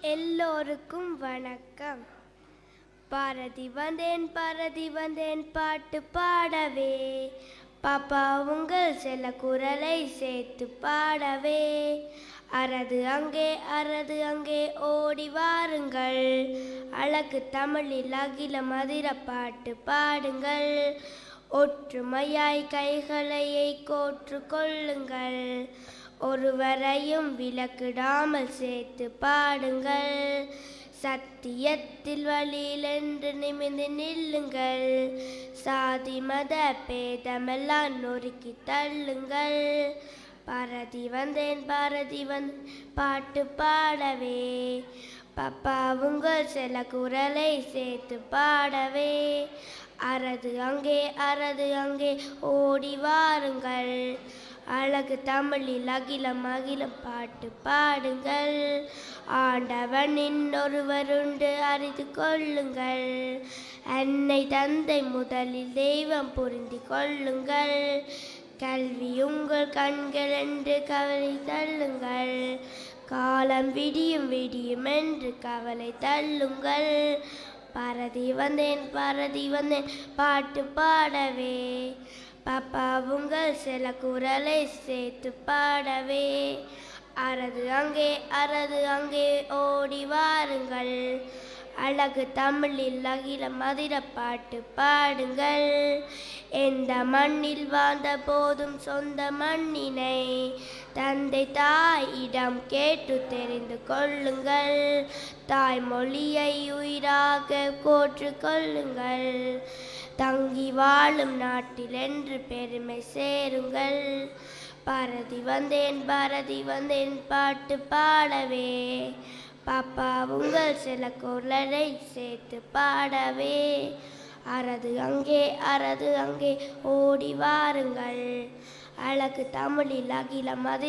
எல்லோருக்கும் வணக்கம். பாரதி வந்தேன் பாரதி வந்தேன் பாட்டு பாடவே. பாப்பா உங்கள் செல்ல குரலை சேர்த்து பாடவே. அறது அங்கே அறது அங்கே ஓடி வாருங்கள். அழகு தமிழில் அகில மதிர பாட்டு பாடுங்கள். ஒற்றுமையாய் கைகளையை கோற்று கொள்ளுங்கள் ஒருவரையும் விளக்கிடாமல் சேர்த்து பாடுங்கள். சத்தியத்தில் வழியில் என்று நிமிர்ந்து நில்லுங்கள். சாதி மத பேதமெல்லாம் நொறுக்கி தள்ளுங்கள். பாரதி வந்தேன் பாரதி வந் பாட்டு பாடவே. பாப்பா உங்கள் சில குரலை சேர்த்து பாடவே. அறது அங்கே அறது அங்கே ஓடி வாருங்கள். அழகு தமிழில் அகிலம் அகிலம் பாட்டு பாடுங்கள். ஆண்டவன் இன்னொருவருண்டு அறிந்து கொள்ளுங்கள். அன்னை தந்தை முதலில் தெய்வம் புரிந்து கொள்ளுங்கள். கல்வி உங்கள் கண்கள் என்று கவலை தள்ளுங்கள். காலம் விடியும் விடியும் என்று கவலை தள்ளுங்கள். பரதி வந்தேன் பரதி வந்தேன் பாட்டு பாடவே. பாப்பா உங்கள் சில குரலை சேர்த்து பாடவே. அறது அங்கே அறது அங்கே ஓடி வாருங்கள். அழகு தமிழில் அகில மதிர பாட்டு பாடுங்கள். எந்த மண்ணில் வாழ்ந்த போதும் சொந்த மண்ணினை தந்தை தாயிடம் கேட்டு தெரிந்து கொள்ளுங்கள். தாய்மொழியை உயிராக கோற்று கொள்ளுங்கள். தங்கி வாழும் நாட்டில் என்று பெருமை சேருங்கள். பாரதி வந்தேன் பாரதி வந்தேன் பாட்டு பாடவே. பாப்பா உங்கள் சில குரலை சேர்த்து பாடவே. அறது அங்கே அறது அங்கே ஓடி வாருங்கள். அழகு தமிழில் அகில மதி